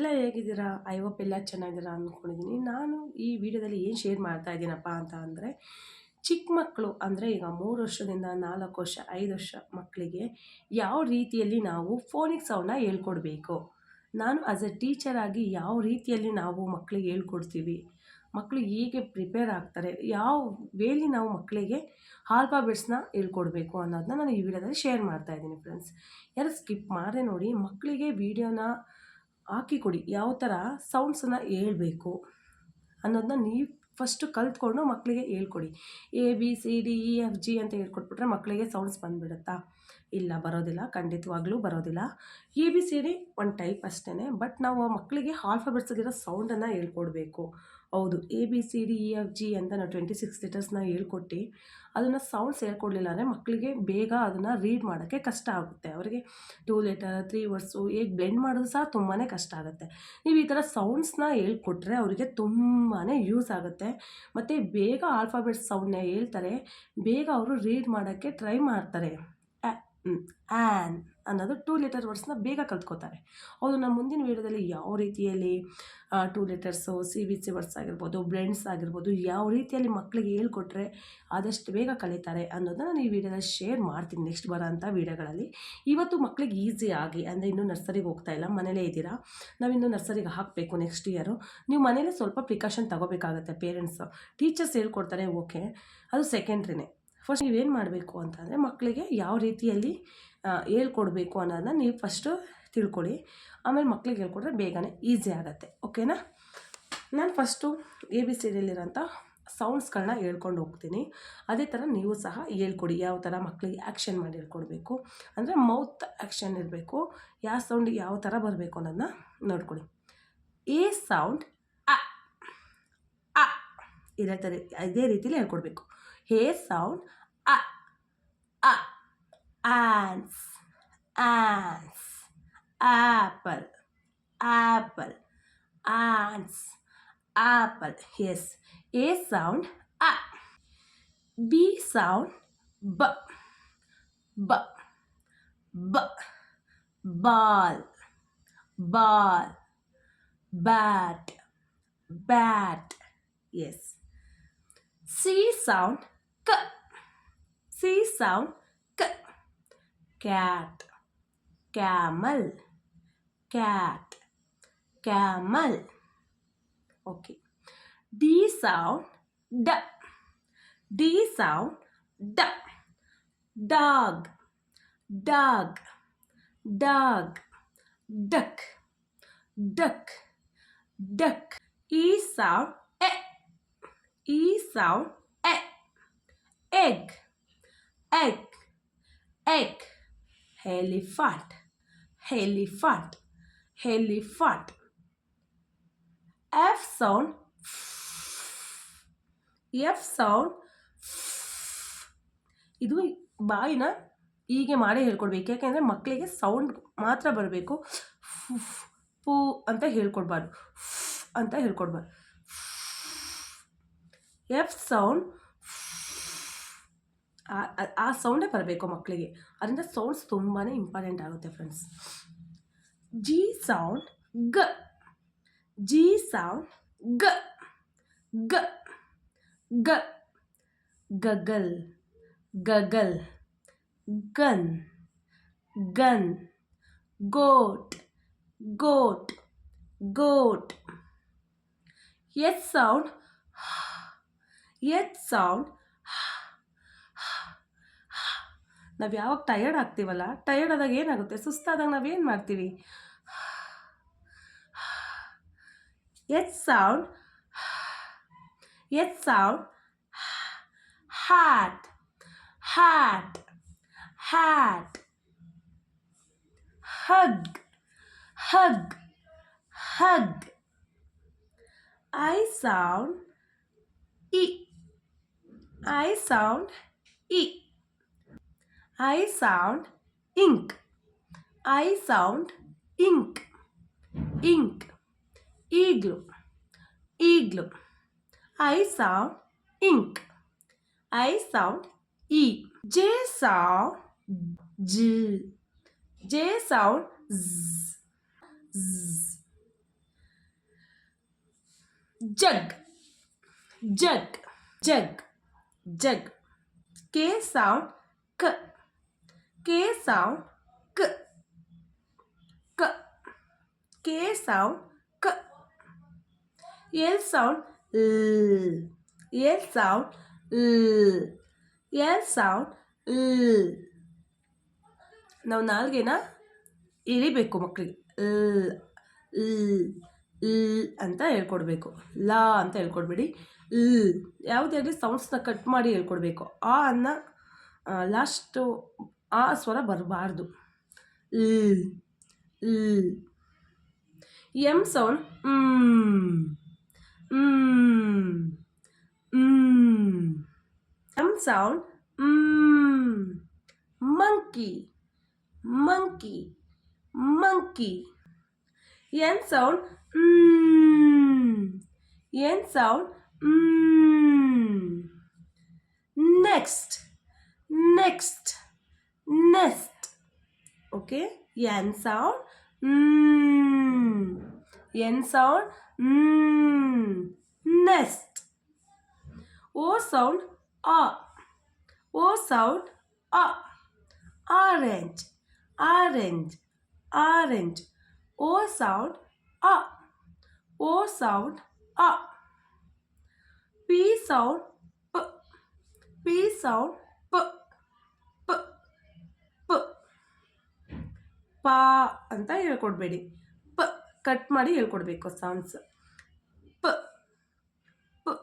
ಎಲ್ಲ ಹೇಗಿದ್ದೀರಾ? I hope ಎಲ್ಲ ಚೆನ್ನಾಗಿದ್ದೀರಾ ಅಂದ್ಕೊಂಡಿದ್ದೀನಿ. ನಾನು ಈ ವಿಡಿಯೋದಲ್ಲಿ ಏನು ಶೇರ್ ಮಾಡ್ತಾ ಇದ್ದೀನಪ್ಪ ಅಂತ ಅಂದರೆ, ಚಿಕ್ಕ ಮಕ್ಕಳು ಅಂದರೆ ಈಗ ಮೂರು ವರ್ಷದಿಂದ ನಾಲ್ಕು ವರ್ಷ, ಐದು ವರ್ಷ ಮಕ್ಕಳಿಗೆ ಯಾವ ರೀತಿಯಲ್ಲಿ ನಾವು ಫೋನಿಗೆ ಸೌಂಡನ್ನ ಹೇಳ್ಕೊಡ್ಬೇಕು? ನಾನು ಆಸ್ ಎ ಆಗಿ ಯಾವ ರೀತಿಯಲ್ಲಿ ನಾವು ಮಕ್ಕಳಿಗೆ ಹೇಳ್ಕೊಡ್ತೀವಿ? ಮಕ್ಕಳು ಹೇಗೆ ಪ್ರಿಪೇರ್ ಆಗ್ತಾರೆ? ಯಾವ ವೇಲಿ ನಾವು ಮಕ್ಕಳಿಗೆ ಆಲ್ಫಾಬೆಟ್ಸ್ನ ಹೇಳ್ಕೊಡ್ಬೇಕು ಅನ್ನೋದನ್ನ ನಾನು ಈ ವಿಡಿಯೋದಲ್ಲಿ ಶೇರ್ ಮಾಡ್ತಾ ಇದ್ದೀನಿ ಫ್ರೆಂಡ್ಸ್ ಯಾರು ಸ್ಕಿಪ್ ಮಾಡದೆ ನೋಡಿ, ಮಕ್ಕಳಿಗೆ ವೀಡಿಯೋನ ಹಾಕಿ ಕೊಡಿ ಯಾವ ಥರ ಸೌಂಡ್ಸನ್ನು ಹೇಳ್ಬೇಕು ಅನ್ನೋದನ್ನ ನೀವು ಫಸ್ಟು ಕಲ್ತ್ಕೊಂಡು ಮಕ್ಕಳಿಗೆ ಹೇಳ್ಕೊಡಿ. A B C D E F G ಅಂತ ಹೇಳ್ಕೊಟ್ಬಿಟ್ರೆ ಮಕ್ಕಳಿಗೆ ಸೌಂಡ್ಸ್ ಬಂದುಬಿಡುತ್ತಾ? ಇಲ್ಲ, ಬರೋದಿಲ್ಲ, ಖಂಡಿತವಾಗ್ಲೂ ಬರೋದಿಲ್ಲ. ಎ, ಬಿ, ಸಿ, ಡಿ ಒಂದು ಟೈಪ್ ಅಷ್ಟೇ ಬಟ್ ನಾವು ಮಕ್ಕಳಿಗೆ ಆಲ್ಫಾಬೆಟ್ಸ್ಗಿರೋ ಸೌಂಡನ್ನು ಹೇಳ್ಕೊಡ್ಬೇಕು. ಹೌದು, A, B, C, D E F G ಅಂತ ನಾವು ಟ್ವೆಂಟಿ ಸಿಕ್ಸ್ ಲೀಟರ್ಸ್ನ ಹೇಳ್ಕೊಟ್ಟು, ಅದನ್ನು ಸೌಂಡ್ಸ್ ಹೇಳ್ಕೊಡ್ಲಿಲ್ಲ ಅಂದರೆ ಮಕ್ಕಳಿಗೆ ಬೇಗ ಅದನ್ನು ರೀಡ್ ಮಾಡೋಕ್ಕೆ ಕಷ್ಟ ಆಗುತ್ತೆ. ಅವರಿಗೆ ಟೂ ಲೀಟರ್ ತ್ರೀ ವರ್ಡ್ಸು ಹೇಗೆ ಬ್ಲೆಂಡ್ ಮಾಡೋದು ಸಹ ತುಂಬಾ ಕಷ್ಟ ಆಗುತ್ತೆ. ನೀವು ಈ ಥರ ಸೌಂಡ್ಸ್ನ ಹೇಳ್ಕೊಟ್ರೆ ಅವರಿಗೆ ತುಂಬಾ ಯೂಸ್ ಆಗುತ್ತೆ. ಮತ್ತು ಬೇಗ ಆಲ್ಫಾಬೆಟ್ಸ್ ಸೌಂಡ್ನ ಹೇಳ್ತಾರೆ, ಬೇಗ ಅವರು ರೀಡ್ ಮಾಡೋಕ್ಕೆ ಟ್ರೈ ಮಾಡ್ತಾರೆ. ಆ್ಯನ್ ಅನ್ನೋದು ಟೂ ಲೆಟರ್ ವರ್ಡ್ಸ್ನ ಬೇಗ ಕಲ್ತ್ಕೋತಾರೆ. ಅವರು ನಮ್ಮ ಮುಂದಿನ ವೀಡಿಯೋದಲ್ಲಿ ಯಾವ ರೀತಿಯಲ್ಲಿ two letters C V C words ಆಗಿರ್ಬೋದು ಬ್ಲೆಂಡ್ಸ್ ಆಗಿರ್ಬೋದು, ಯಾವ ರೀತಿಯಲ್ಲಿ ಮಕ್ಕಳಿಗೆ ಹೇಳ್ಕೊಟ್ರೆ ಆದಷ್ಟು ಬೇಗ ಕಲಿತಾರೆ ಅನ್ನೋದನ್ನ ನಾನು ಈ ವಿಡಿಯೋದಲ್ಲಿ ಶೇರ್ ಮಾಡ್ತೀನಿ ನೆಕ್ಸ್ಟ್ ಬರೋಂಥ ವೀಡಿಯೋಗಳಲ್ಲಿ. ಇವತ್ತು ಮಕ್ಕಳಿಗೆ ಈಸಿ ಆಗಿ, ಅಂದರೆ ಇನ್ನೂ ನರ್ಸರಿಗೆ ಹೋಗ್ತಾ ಇಲ್ಲ, ಮನೇಲೇ ಇದ್ದೀರಾ? ನಾವಿನ್ನು ನರ್ಸರಿಗೆ ಹಾಕಬೇಕು ನೆಕ್ಸ್ಟ್ ಇಯರು ನೀವು ಮನೇಲೇ ಸ್ವಲ್ಪ ಪ್ರಿಕಾಷನ್ ತಗೋಬೇಕಾಗತ್ತೆ ಪೇರೆಂಟ್ಸು ಟೀಚರ್ಸ್ ಹೇಳ್ಕೊಡ್ತಾರೆ ಓಕೆ ಅದು ಸೆಕೆಂಡ್ರಿನೇ ಫಸ್ಟ್ ನೀವೇನು ಮಾಡಬೇಕು ಅಂತಂದರೆ ಮಕ್ಕಳಿಗೆ ಯಾವ ರೀತಿಯಲ್ಲಿ ಹೇಳ್ಕೊಡ್ಬೇಕು ಅನ್ನೋದನ್ನ ನೀವು ಫಸ್ಟು ತಿಳ್ಕೊಳ್ಳಿ. ಆಮೇಲೆ ಮಕ್ಕಳಿಗೆ ಹೇಳ್ಕೊಟ್ರೆ ಬೇಗನೆ ಈಸಿ ಆಗುತ್ತೆ. ಓಕೆನಾ ನಾನು ಫಸ್ಟು ಎ ಬಿ ಸಿ ಡಿಯಲ್ಲಿರೋಂಥ ಸೌಂಡ್ಸ್ಗಳನ್ನ ಹೇಳ್ಕೊಂಡು ಹೋಗ್ತೀನಿ. ಅದೇ ಥರ ನೀವು ಸಹ ಹೇಳ್ಕೊಡಿ ಯಾವ ಥರ ಮಕ್ಕಳಿಗೆ ಆ್ಯಕ್ಷನ್ ಮಾಡಿ ಹೇಳ್ಕೊಡ್ಬೇಕು. ಅಂದರೆ ಮೌತ್ ಆ್ಯಕ್ಷನ್ ಇರಬೇಕು ಯಾವ ಸೌಂಡ್ ಯಾವ ಥರ ಬರಬೇಕು ಅನ್ನೋದನ್ನ ನೋಡ್ಕೊಳ್ಳಿ ಎ ಸೌಂಡ್ ಅ ಇದೇ ಥರ ಇದೇ ರೀತಿಲಿ ಹೇಳ್ಕೊಡ್ಬೇಕು. H sound. a a Ants, ants. Apple, apple. Ants, apple. Yes. A sound. a B sound. B, b, b. Ball, ball. Bat, bat. Yes. C sound. K c sound k cat camel cat camel okay d sound d d sound d dog dog dog duck duck duck e sound e e sound e egg egg egg elephant elephant elephant f sound F sound ಇದು ಬಾಯಿನ ಹೀಗೆ ಮಾಡೇ ಹೇಳ್ಕೊಡ್ಬೇಕು ಯಾಕೆಂದರೆ ಮಕ್ಕಳಿಗೆ sound ಮಾತ್ರ ಬರಬೇಕು ಪೂ ಅಂತ ಹೇಳ್ಕೊಡ್ಬಾರ್ದು ಅಂತ ಹೇಳ್ಕೊಡ್ಬಾರ್ದು ಎಫ್ ಸೌಂಡ್ ಆ ಸೌಂಡೇ ಬರಬೇಕು ಮಕ್ಕಳಿಗೆ ಅದರಿಂದ ಸೌಂಡ್ಸ್ ತುಂಬಾ ಇಂಪಾರ್ಟೆಂಟ್ ಆಗುತ್ತೆ ಫ್ರೆಂಡ್ಸ್ ಜಿ ಸೌಂಡ್ ಗ ಜಿ ಸೌಂಡ್ ಗ ಗ ಗ goggle goggle gun gun goat goat goat S sound H sound ನಾವು ಯಾವಾಗ ಟಯರ್ಡ್ ಆಗ್ತೀವಲ್ಲ ಟಯರ್ಡ್ ಆದಾಗ ಏನಾಗುತ್ತೆ? ಸುಸ್ತಾದಾಗ ನಾವೇನು ಮಾಡ್ತೀವಿ? H sound H sound, heart heart hat hug hug hug, I sound, E, I sound, ಇ. I sound ink. I sound ink. Ink. Igloo. Igloo. I sound ink. I sound E. J sound J. J sound Z. Z. jug jug jug jug k sound k k sound ಕ ಕ K sound ಕ L sound l. Sound sound l. L. Sound ನಾವು ನಾಲ್ಗೆನ ಇಳಿಬೇಕು ಮಕ್ಕಳಿಗೆ ಲ್ ಲ್ ಲ್ ಅಂತ ಹೇಳ್ಕೊಡ್ಬೇಕು ಲ ಅಂತ ಹೇಳ್ಕೊಡ್ಬೇಡಿ ಲ್ ಯಾವುದೇ ಆಗಲಿ ಸೌಂಡ್ಸ್ನ ಕಟ್ ಮಾಡಿ ಹೇಳ್ಕೊಡ್ಬೇಕು ಆ ಅನ್ನ ಲಾಸ್ಟು ಆ ಸ್ವರ ಬರಬಾರ್ದು ಲ್ ಲ್ M sound M sound monkey monkey monkey N sound N sound next next nest. Okay, N sound. Mm. N sound. Mm. Nest. O sound. A. O sound. A. Orange. Orange. Orange. O sound. A. O sound. A. P sound. P. P sound. P. ಪಾ ಅಂತ ಹೇಳ್ಕೊಡ್ಬೇಡಿ ಪ cut ಮಾಡಿ ಹೇಳ್ಕೊಡ್ಬೇಕು sounds ಪ ಪ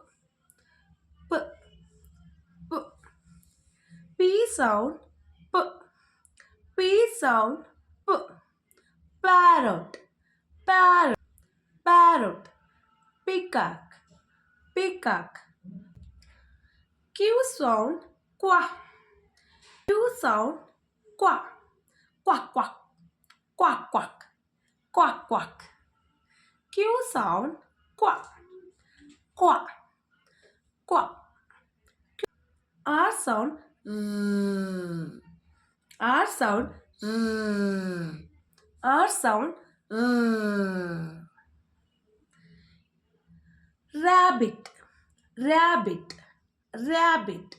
ಪ ಪ P sound ಪ P sound P. Parrot, parrot, parrot. Peacock, peacock. Q sound quack. Q sound quack, quack, quack, quack, quack, quack, quack. Q sound quack, quack, quack. R sound mm. R sound mm. R sound mm. rabbit rabbit rabbit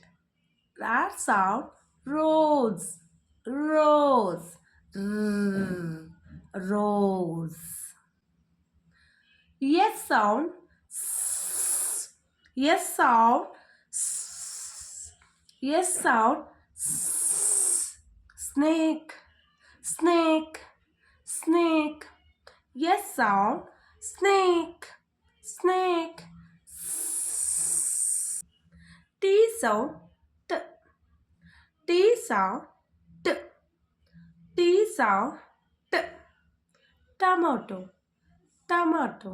R sound rose rose mm. rose. Yes sound. S. S sound. S. S sound. Snake. Snake. Snake. Yes sound. Snake. Snake. T sound. T sound t sound t. Tomato. Tomato.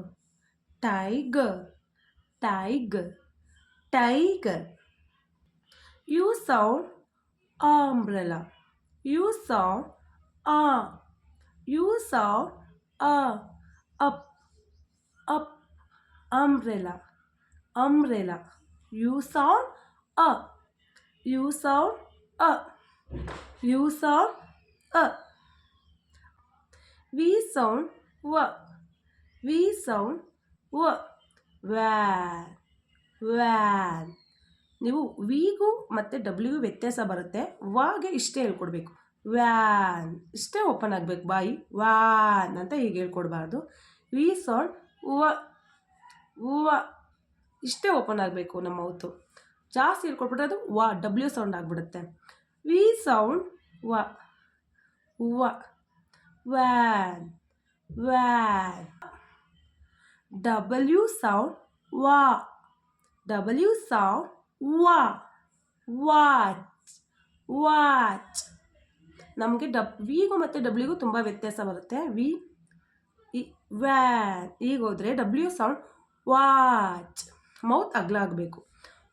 Tiger. Tiger. Tiger. You sound umbrella. You sound a. You sound a. Up up umbrella. Umbrella. You sound a. You sound a. You sound a V sound w V sound w van van ನೀವು ವಿಗೂ ಮತ್ತು ಡಬ್ಲ್ಯೂಗೂ ವ್ಯತ್ಯಾಸ ಬರುತ್ತೆ. ವಾಗೆ ಇಷ್ಟೇ ಹೇಳ್ಕೊಡ್ಬೇಕು. Van. ಇಷ್ಟೇ open ಆಗಬೇಕು ಬಾಯಿ. ವ್ಯಾನ್ ಅಂತ ಹೀಗೆ ಹೇಳ್ಕೊಡ್ಬಾರ್ದು. ವಿ ಸೌಂಡ್ ವ. ವ. ಇಷ್ಟೇ ಓಪನ್ ಆಗಬೇಕು ನಮ್ಮ ಮೌತು. ಜಾಸ್ತಿ ಹೇಳ್ಕೊಟ್ಬಿಟ್ರೆ ಅದು ವ, ಡಬ್ಲ್ಯೂ ಸೌಂಡ್ ಆಗಿಬಿಡುತ್ತೆ. ವಿ ಸೌಂಡ್ ವ. ವ ವ್ಯಾನ್ ವ್ಯಾನ್ w ಸೌಂಡ್ ವಾ ಡಬ್ಲ್ಯೂ ಸೌಂಡ್ ವಾ ವಾಚ್ ವಾಚ್ ನಮಗೆ ಡಬ್ ವಿಗೂ ಮತ್ತು ಡಬ್ಲ್ಯೂಗೂ ತುಂಬ ವ್ಯತ್ಯಾಸ ಬರುತ್ತೆ. ವಿ ಈ ವ್ಯಾನ್ ಈಗ ಹೋದರೆ ಡಬ್ಲ್ಯೂ ಸೌಂಡ್ ವಾಚ್ ಮೌತ್ ಅಗ್ಲ ಆಗಬೇಕು.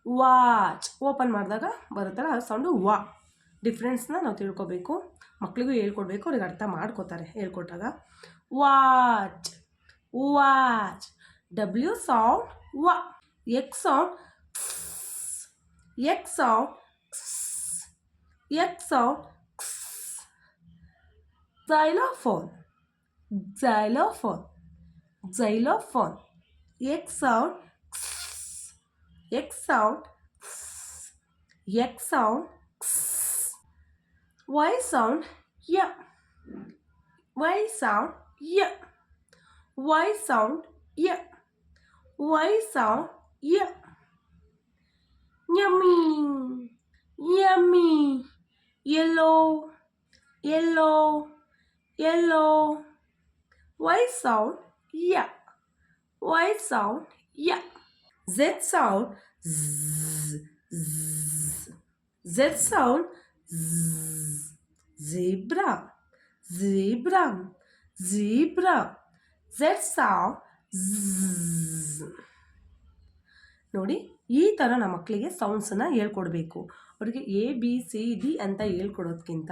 ವಾಚ್ ಓಪನ್ ಮಾಡಿದಾಗ ಬರುತ್ತಲ್ಲ, ಆ ಸೌಂಡು ವಾ. ಡಿಫ್ರೆನ್ಸ್ನ ನಾವು ತಿಳ್ಕೊಬೇಕು. ಮಕ್ಕಳಿಗೂ ಹೇಳ್ಕೊಡ್ಬೇಕು ಅವ್ರಿಗೆ ಅರ್ಥ ಮಾಡ್ಕೋತಾರೆ ಹೇಳ್ಕೊಟ್ಟಾಗ ವಾಚ್ ವಾಚ್ ಡಬ್ಲ್ಯೂ ಸೌಂಡ್ ವಾ X sound X sound X sound xylophone xylophone xylophone x sound X sound, X sound, Y sound, yeah. Y sound, yeah. Y sound, yeah. Y sound, yeah. Yummy, yummy. Yellow, yellow, yellow. Y sound, yeah. Y sound, yeah. Z sound, z, z. Z sound, z. Zebra, zebra, zebra. Z sound, z. ನೋಡಿ ಈ ಥರ ನಮ್ಮ ಮಕ್ಕಳಿಗೆ ಸೌಂಡ್ಸನ್ನು ಹೇಳ್ಕೊಡ್ಬೇಕು ಅವರಿಗೆ A B C D ಅಂತ ಹೇಳ್ಕೊಡೋದ್ಕಿಂತ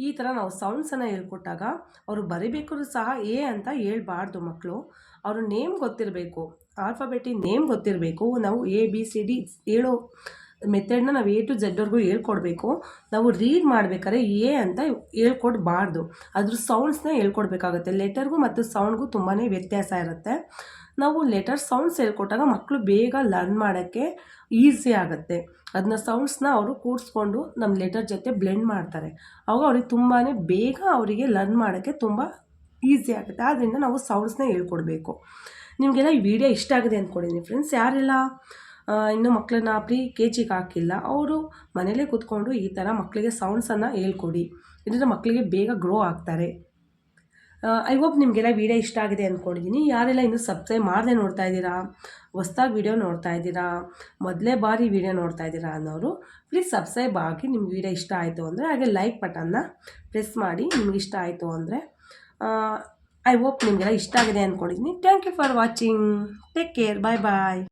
ಈ ಥರ ನಾವು ಸೌಂಡ್ಸನ್ನು ಹೇಳ್ಕೊಟ್ಟಾಗ ಅವರು ಬರಿಬೇಕಾದ್ರೂ ಸಹ ಎ ಅಂತ ಹೇಳ್ಬಾರ್ದು ಮಕ್ಕಳು ಅವರು ನೇಮ್ ಗೊತ್ತಿರಬೇಕು ಆಲ್ಫಾಬೆಟಿ ನೇಮ್ ಗೊತ್ತಿರಬೇಕು ನಾವು ಎ ಬಿ ಸಿ ಡಿ ಹೇಳೋ ಮೆಥಡ್ನ ನಾವು ಎ ಟು ಜೆಡ್ವರೆಗೂ ಹೇಳ್ಕೊಡ್ಬೇಕು. ನಾವು ರೀಡ್ ಮಾಡ್ಬೇಕಾದ್ರೆ ಎ ಅಂತ ಹೇಳ್ಕೊಡ್ಬಾರ್ದು. ಅದ್ರ ಸೌಂಡ್ಸ್ನ ಹೇಳ್ಕೊಡ್ಬೇಕಾಗುತ್ತೆ. ಲೆಟರ್ಗೂ ಮತ್ತು ಸೌಂಡ್ಗೂ ತುಂಬಾ ವ್ಯತ್ಯಾಸ ಇರುತ್ತೆ. ನಾವು ಲೆಟರ್ ಸೌಂಡ್ಸ್ ಹೇಳ್ಕೊಟ್ಟಾಗ ಮಕ್ಕಳು ಬೇಗ ಲರ್ನ್ ಮಾಡೋಕ್ಕೆ ಈಸಿ ಆಗುತ್ತೆ. ಅದನ್ನ ಸೌಂಡ್ಸ್ನ ಅವರು ಕೂಡಿಸ್ಕೊಂಡು ನಮ್ಮ ಲೆಟರ್ ಜೊತೆ ಬ್ಲೆಂಡ್ ಮಾಡ್ತಾರೆ. ಅವಾಗ ಅವ್ರಿಗೆ ತುಂಬಾ ಬೇಗ ಅವರಿಗೆ ಲರ್ನ್ ಮಾಡೋಕ್ಕೆ ತುಂಬ ಈಸಿ ಆಗುತ್ತೆ. ಆದ್ದರಿಂದ ನಾವು ಸೌಂಡ್ಸ್ನ ಹೇಳ್ಕೊಡ್ಬೇಕು. ನಿಮಗೆಲ್ಲ ಈ ವಿಡಿಯೋ ಇಷ್ಟ ಆಗಿದೆ ಅಂದ್ಕೊಂಡಿದ್ದೀನಿ ಫ್ರೆಂಡ್ಸ್ ಯಾರೆಲ್ಲ? ಇನ್ನೂ ಮಕ್ಕಳನ್ನ ಪ್ರೀ ಕೆ ಜಿಗೆ ಹಾಕಿಲ್ಲ. ಅವರು ಮನೇಲೇ ಕೂತ್ಕೊಂಡು ಈ ಥರ ಮಕ್ಕಳಿಗೆ ಸೌಂಡ್ಸನ್ನು ಹೇಳ್ಕೊಡಿ. ಇದರಿಂದ ಮಕ್ಕಳಿಗೆ ಬೇಗ ಗ್ರೋ ಆಗ್ತಾರೆ. ಐ ಹೋಪ್ ನಿಮಗೆಲ್ಲ ವೀಡಿಯೋ ಇಷ್ಟ ಆಗಿದೆ ಅಂದ್ಕೊಂಡಿದ್ದೀನಿ ಯಾರೆಲ್ಲ ಇನ್ನೂ ಸಬ್ಸ್ಕ್ರೈಬ್ ಮಾಡದೆ ನೋಡ್ತಾ ಇದ್ದೀರಾ, ಹೊಸ್ದಾಗಿ ವೀಡಿಯೋ ನೋಡ್ತಾ ಇದ್ದೀರಾ, ಮೊದಲೇ ಬಾರಿ ವೀಡಿಯೋ ನೋಡ್ತಾ ಇದ್ದೀರಾ ಅನ್ನೋರು ಪ್ಲೀಸ್ ಸಬ್ಸ್ಕ್ರೈಬ್ ಆಗಿ ನಿಮ್ಗೆ ವೀಡಿಯೋ ಇಷ್ಟ ಆಯಿತು ಅಂದರೆ ಹಾಗೆ ಲೈಕ್ ಬಟನ್ನ ಪ್ರೆಸ್ ಮಾಡಿ ನಿಮ್ಗೆ ಇಷ್ಟ ಆಯಿತು ಅಂದರೆ ಐ ಹೋಪ್ ನಿಮಗೆಲ್ಲ ಇಷ್ಟ ಆಗಿದೆ ಅಂದ್ಕೊಂಡಿದ್ದೀನಿ thank you for watching take care bye bye